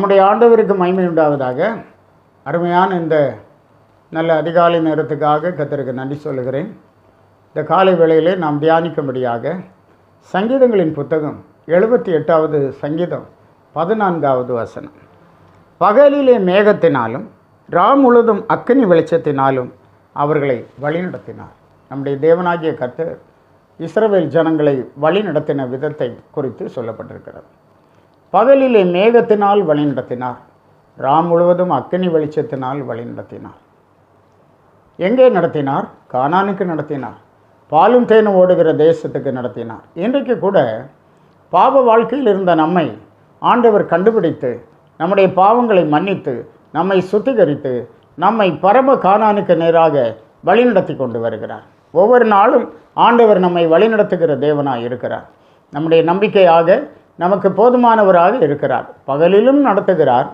நம்முடைய ஆண்டவருக்கு மகிமை உண்டாவதாக. அருமையான இந்த நல்ல அதிகாலை நேரத்துக்காக கத்தருக்கு நன்றி சொல்லுகிறேன். இந்த காலை வேளையிலே நாம் தியானிக்கும்படியாக சங்கீதங்களின் புத்தகம் எழுபத்தி எட்டாவது சங்கீதம் பதினான்காவது வசனம். பகலிலே மேகத்தினாலும் ரா முழுதும் அக்கினி வெளிச்சத்தினாலும் அவர்களை வழிநடத்தினார். நம்முடைய தேவனாகிய கத்தர் இஸ்ரவேல் ஜனங்களை வழிநடத்தின விதத்தை குறித்து சொல்லப்பட்டிருக்கிறது. பகலிலே மேகத்தினால் வழிநடத்தினார். ராம் முழுவதும் அக்கினி வெளிச்சத்தினால் வழிநடத்தினார். எங்கே நடத்தினார்? கானானுக்கு நடத்தினார். பாலும் தேனும் ஓடுகிற தேசத்துக்கு நடத்தினார். இன்றைக்கு கூட பாவ வாழ்க்கையில் இருந்த நம்மை ஆண்டவர் கண்டுபிடித்து நம்முடைய பாவங்களை மன்னித்து நம்மை சுத்திகரித்து நம்மை பரம கானானுக்கு நேராக வழிநடத்தி கொண்டு வருகிறார். ஒவ்வொரு நாளும் ஆண்டவர் நம்மை வழிநடத்துகிற தேவனாக இருக்கிறார். நம்முடைய நம்பிக்கையாக நமக்கு போதுமானவராக இருக்கிறார். பகலிலும் நடத்துகிறார்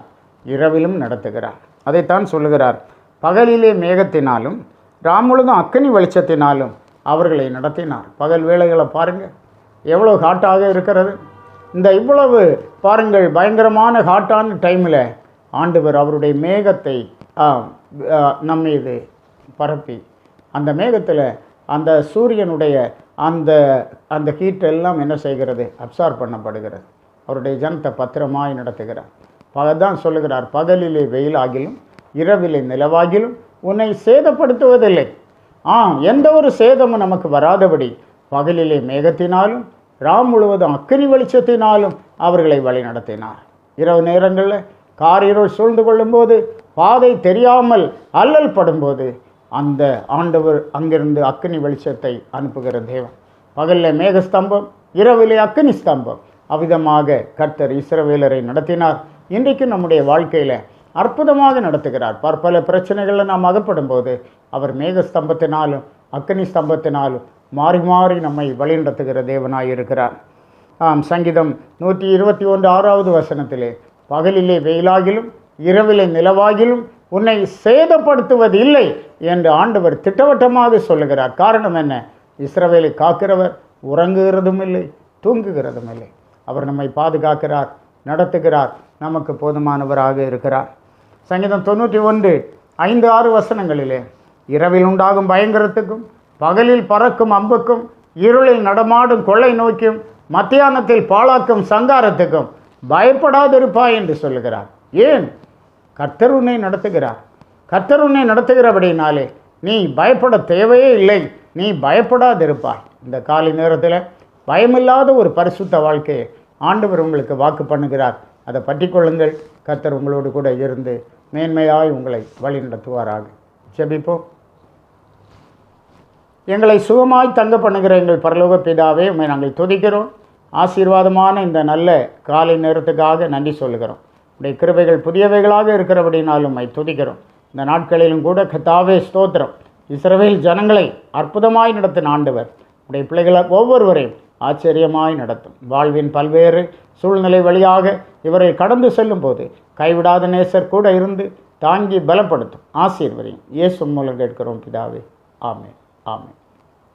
இரவிலும் நடத்துகிறார். அதைத்தான் சொல்லுகிறார். பகலிலே மேகத்தினாலும் ராமுழுதும் அக்கனி வெளிச்சத்தினாலும் அவர்களை நடத்தினார். பகல் வேலைகளை பாருங்கள் எவ்வளோ ஹாட்டாக இருக்கிறது. இந்த இவ்வளவு பாருங்கள் பயங்கரமான ஹாட்டான டைமில் ஆண்டவர் அவருடைய மேகத்தை ஆ, இது பரப்பி அந்த மேகத்தில் அந்த சூரியனுடைய அந்த அந்த ஹீட் எல்லாம் என்ன செய்கிறது? அப்சார்ப் பண்ணப்படுகிறது. அவருடைய ஜனத்தை பத்திரமாய் நடத்துகிறார். பகதான் சொல்லுகிறார் பகலிலே வெயிலாகிலும் இரவிலே நிலவாகிலும் உன்னை சேதப்படுத்துவதில்லை. ஆ எந்த ஒரு சேதமும் நமக்கு வராதபடி பகலிலே மேகத்தினாலும் ராம் முழுவதும் அக்கினி வெளிச்சத்தினாலும் அவர்களை வழி நடத்தினார் இரவு நேரங்களில் கார் சூழ்ந்து கொள்ளும்போது பாதை தெரியாமல் அல்லல் படும்போது அந்த ஆண்டவர் அங்கிருந்து அக்னி வெளிச்சத்தை அனுப்புகிற தேவன். பகலில் மேகஸ்தம்பம் இரவிலே அக்னி ஸ்தம்பம். அவ்விதமாக கர்த்தர் இஸ்ரவேலரை நடத்தினார். இன்றைக்கு நம்முடைய வாழ்க்கையில் அற்புதமாக நடத்துகிறார். பற்பல பிரச்சனைகளில் நாம் அகப்படும் போது அவர் மேக ஸ்தம்பத்தினாலும் ஸ்தம்பத்தினாலும் மாறி மாறி நம்மை வழிநடத்துகிற தேவனாய் இருக்கிறார். ஆம் சங்கீதம் நூற்றி இருபத்தி ஒன்று ஆறாவது வசனத்திலே பகலிலே வெயிலாகிலும் இரவிலே நிலவாகிலும் உன்னை சேதப்படுத்துவது இல்லை என்று ஆண்டவர் திட்டவட்டமாக சொல்லுகிறார். காரணம் என்ன? இஸ்ரவேலை காக்கிறவர் உறங்குகிறதும் இல்லை தூங்குகிறதும் இல்லை. அவர் நம்மை பாதுகாக்கிறார் நடத்துகிறார் நமக்கு போதுமானவராக இருக்கிறார். சங்கீதம் தொண்ணூற்றி ஒன்று ஐந்து ஆறு வசனங்களிலே இரவில் உண்டாகும் பயங்கரத்துக்கும் பகலில் பறக்கும் அம்புக்கும் இருளில் நடமாடும் கொள்ளை நோக்கியும் மத்தியானத்தில் பாழாக்கும் சங்காரத்துக்கும் பயப்படாதிருப்பாய் என்று சொல்லுகிறார். ஏன்? கர்த்தர் உன்னை நடத்துகிறார். கர்த்தர் உன்னை நடத்துகிறபடினாலே நீ பயப்பட தேவையே இல்லை. நீ பயப்படாதிருப்பாய். இந்த காலை நேரத்தில் பயமில்லாத ஒரு பரிசுத்த வாழ்க்கையை ஆண்டவர் உங்களுக்கு வாக்கு பண்ணுகிறார். அதை பற்றி கொள்ளுங்கள். கர்த்தர் உங்களோடு கூட இருந்து மேன்மையாய் உங்களை வழி நடத்துவாராக. ஜெபிப்போம். எங்களை சுகமாய் தங்க பண்ணுகிற எங்கள் பரலோக பிதாவே உண்மை நாங்கள் துதிக்கிறோம். ஆசீர்வாதமான இந்த நல்ல காலை நேரத்துக்காக நன்றி சொல்லுகிறோம். உடைய கிருபைகள் புதியவைகளாக இருக்கிறபடினாலும் உம்மை துதிக்கிறோம். இந்த நாட்களிலும் கூட கத்தாவே ஸ்தோத்திரம். இஸ்ரவேல் ஜனங்களை அற்புதமாய் நடத்தின ஆண்டவர் உடைய பிள்ளைகளை ஒவ்வொருவரையும் ஆச்சரியமாய் நடத்தும். வாழ்வின் பல்வேறு சூழ்நிலை வழியாக இவரை கடந்து செல்லும் போது கைவிடாத நேசர் கூட இருந்து தாங்கி பலப்படுத்தும். ஆசீர்வரையும் இயேசு மூலம் கேட்கிறோம் பிதாவே. ஆமே ஆமே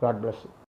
காட் bless